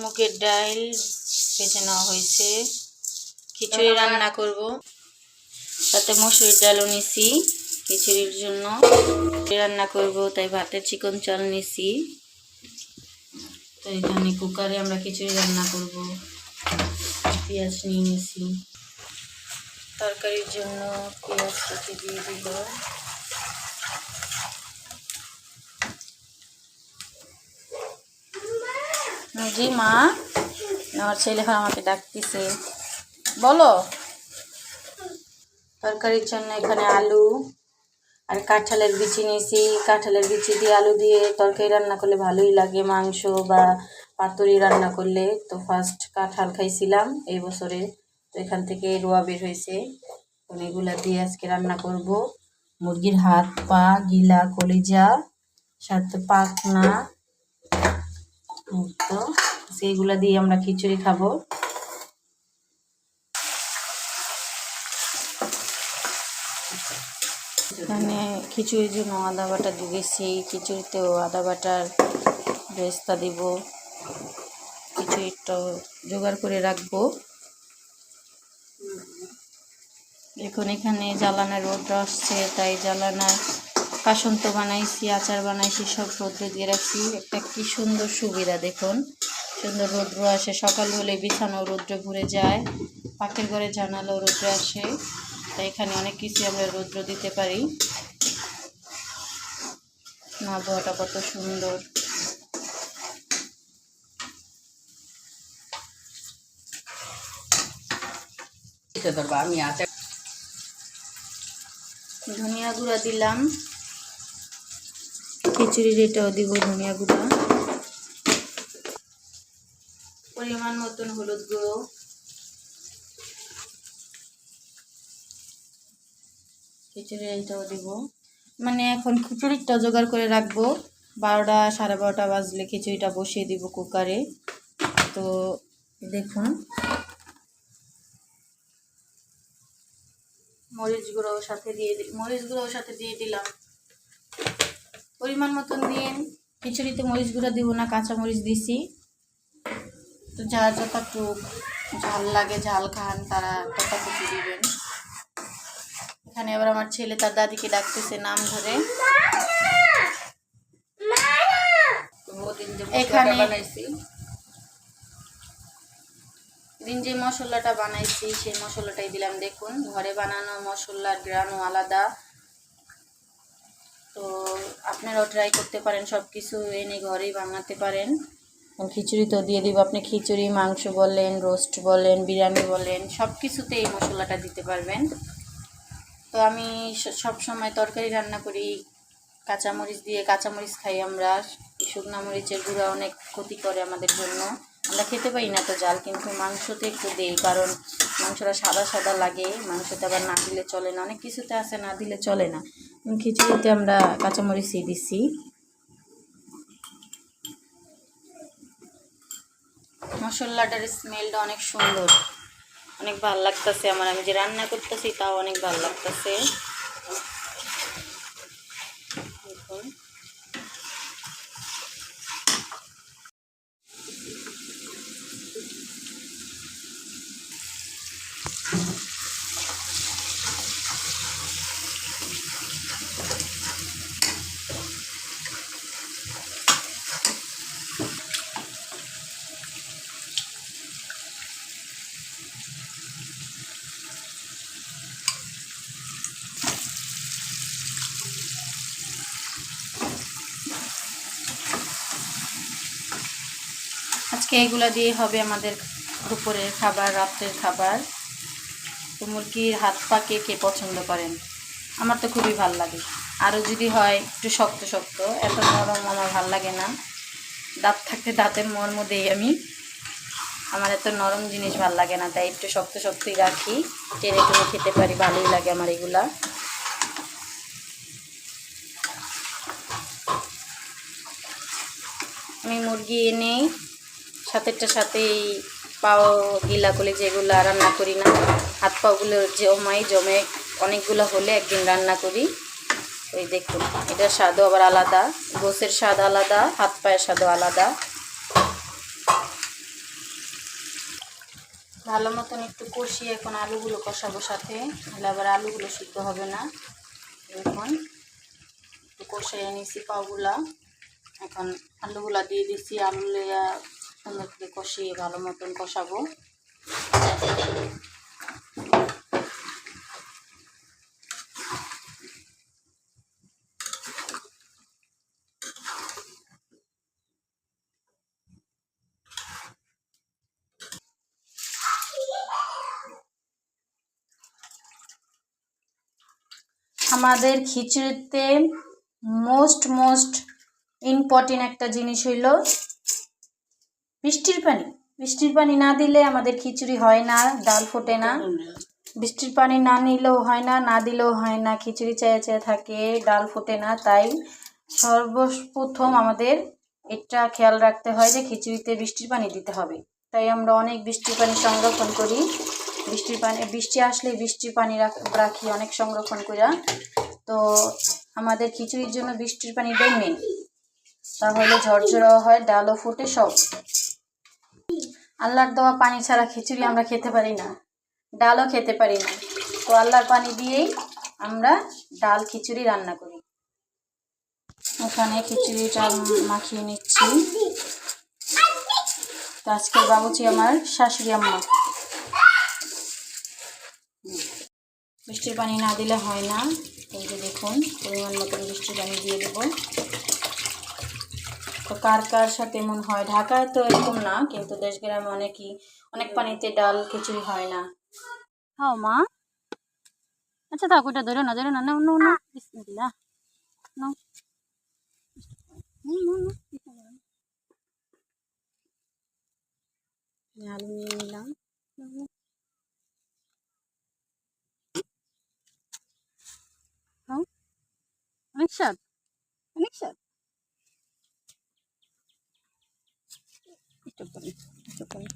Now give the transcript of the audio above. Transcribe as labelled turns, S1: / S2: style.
S1: মুগের ডাল ভেজে নেওয়া হয়েছে। খিচুড়ি রান্না করব। তাতে মসুরির ডালও নিছি খিচুড়ির জন্য। রান্না করব তাই ভাতের চিকন চাল নিছি। তো এখানে কুকারে আমরা খিচুড়ি রান্না করব। পেঁয়াজ নিয়ে নিছি। তরকারির জন্য পেঁয়াজ কেটে দিয়ে দিল জি মা। আমার ছেলে আমাকে ডাকতেছে। বলো। তরকারির জন্য এখানে আলু আর কাঁঠালের বিচি নিয়েছি। কাঁঠালের বিচি দিয়ে আলু দিয়ে তরকারি রান্না করলে ভালোই লাগে। মাংস বা পাতুরি রান্না করলে তো ফার্স্ট কাঁঠাল খাইছিলাম এই বছরে। তো এখান থেকে রোয়া বের হয়েছে। তো এগুলা দিয়ে আজকে রান্না করব। মুরগির হাত, পা, গিলা, কলিজা, সাথে পাখনা তো সেইগুলা দিয়ে আমরা খিচুড়ি খাব। এখানে খিচুড়ির জন্য আদা বাটা দিয়ে দিয়েছি। খিচুড়িতেও আদা বাটার বেস্তা দিব। খিচুড়িটাও জোগাড় করে রাখব। এখন এখানে জ্বালানার রোদ আসছে, তাই জ্বালানার কাসন্ত বানাইছি আচার বানাইছি সব রোদ্রে দিয়ে রাখছি। একটা কি সুন্দর সুবিধা দেখুন। সুন্দর রৌদ্র আসে। সকাল হলে বিছানো রৌদ্রে ভরে যায়। পাখির ঘরে জানালেও রৌদ্র আসে। তাই এখানে অনেক কিছু আমরা রৌদ্র দিতে পারি। না আবহাওয়াটা কত সুন্দর।
S2: আমি আচার
S1: ধনিয়া গুঁড়া দিলাম। খিচুড়ির এটাও দিব ধনিয়া গুঁড়া। পরিমাণ মতন হলুদ গুঁড়ো। খিচুড়ি এটাও দিব। মানে এখন খিচুড়িটা জোগাড় করে রাখব। বারোটা সাড়ে বারোটা বাজলে খিচুড়িটা বসিয়ে দিব কুকারে। তো দেখুন। মরিচ গুঁড়ো সাথে দিয়ে মরিচ গুঁড়ো সাথে দিয়ে দিলাম। পরিমাণ মতন দিন খিচুড়িতে মরিচ গুঁড়ো দিব না, কাঁচা মরিচ দিছি। তো যার যতটুক ঝাল লাগে, ঝাল খান, তারা ততটুকু দিবেন। এখানে এবার আমার ছেলে তার দাদিকে ডাকতেছে নাম ধরে। এখানে- দিন যে মশলাটা বানাইছি, সেই মশলাটাই দিলাম। দেখুন, ঘরে বানানো মশলার গ্রানও আলাদা। তো আপনারাও ট্রাই করতে পারেন সব কিছু এনে ঘরেই বানাতে পারেন। খিচুড়ি তো দিয়ে দিব আপনি খিচুড়ি মাংস বলেন রোস্ট বলেন বিরিয়ানি বলেন সব কিছুতে এই মশলাটা দিতে পারবেন। তো আমি সব সময় তরকারি রান্না করি কাঁচামরিচ দিয়ে কাঁচামরিচ খাই আমরা। শুকনো মরিচের গুঁড়া অনেক ক্ষতি করে আমাদের জন্য। আমরা খেতে পারি না তো জাল কিন্তু মাংসতে একটু দেই কারণ মাংসটা সাদা সাদা লাগে মাংসতে আবার না দিলে চলে না। অনেক কিছুতে আছে না দিলে চলে না। খিচুড়িতে আমরা কাঁচামরিচই দিছি মশলাটার স্মেলটা অনেক সুন্দর। অনেক ভালো লাগতেছে আমার। আমি যে রান্না করতেছি তাও অনেক ভালো লাগতেছে দেখুন এগুলা দিয়ে হবে আমাদের দুপুরের খাবার, রাত্রের খাবার। তো মুরগির হাত পা কে কে পছন্দ করেন? আমার তো খুবই ভালো লাগে। আরও যদি হয়, একটু শক্ত শক্ত। এত নরম আমার ভালো লাগে না। দাঁত থাকতে দাঁতের মর্ম দেই আমি। আমার এত নরম জিনিস ভালো লাগে না, তাই একটু শক্ত, শক্তই রাখি। টেনে টেনে খেতে পারি, ভালোই লাগে আমার এগুলা। আমি মুরগি এনে সাথেরটা সাথেই পাও, গিলা করে যেগুলো রান্না করি না, হাত পাগুলো জমাই, জমে অনেকগুলো হলে একদিন রান্না করি। ওই দেখুন, এটার স্বাদও আবার আলাদা, গোসের স্বাদ আলাদা, হাত পায়ের স্বাদও আলাদা। ভালো মতন একটু কষিয়ে এখন আলুগুলো কষাবো সাথে তাহলে আবার আলুগুলো সিদ্ধ হবে না। এখন একটু কষিয়ে নিছি পাওগুলা। এখন আলুগুলা দিয়ে দিছি আলু সুন্দর করে কষিয়ে ভালো মতন কষাবো। আমাদের খিচুড়িতে মোস্ট মোস্ট ইম্পর্টেন্ট একটা জিনিস হইল বৃষ্টির পানি। বৃষ্টির পানি না দিলে আমাদের খিচুড়ি হয় না, ডাল ফোটে না। বৃষ্টির পানি না নিলেও হয় না না দিলেও হয় না, খিচুড়ি চেয়ে চেয়ে থাকে, ডাল ফোটে না। তাই সর্বপ্রথম আমাদের এটা খেয়াল রাখতে হয় যে খিচুড়িতে বৃষ্টির পানি দিতে হবে। তাই আমরা অনেক বৃষ্টির পানি সংরক্ষণ করি। বৃষ্টির পানি, বৃষ্টি আসলে বৃষ্টির পানি রাখ- অনেক সংরক্ষণ করা তো আমাদের খিচুড়ির জন্য বৃষ্টির পানি পানিটাই মেন তাহলে ঝরঝরাও হয়, ডালও ফুটে সব। আল্লাহর দেওয়া পানি ছাড়া খিচুড়ি আমরা খেতে পারি না, ডালও খেতে পারি না। তো আল্লাহর পানি দিয়েই আমরা ডাল খিচুড়ি রান্না করি। এখানে খিচুড়িটা মাখিয়ে নিচ্ছি। তো আজকের বাবুচি আমার শাশুড়ি আম্মা। বৃষ্টির পানি না দিলে হয় না। এই যে দেখুন, পরিমাণ মতো বৃষ্টির পানি দিয়ে দেব। তো কার কার সাথে এমন হয়? ঢাকায় তো এরকম না কিন্তু দেশ গ্রামে অনেকই অনেক পানিতে ডাল খিচুড়ি হয় না। হ্যাঁ মা। আচ্ছা থাক ওটা ধরো না ধরো না নাও নাও নাও। বিসমিল্লাহ। আমি আলু নিয়ে নিলাম। অনেক স্বাদ। অনেক স্বাদ। একটু করে একটু করে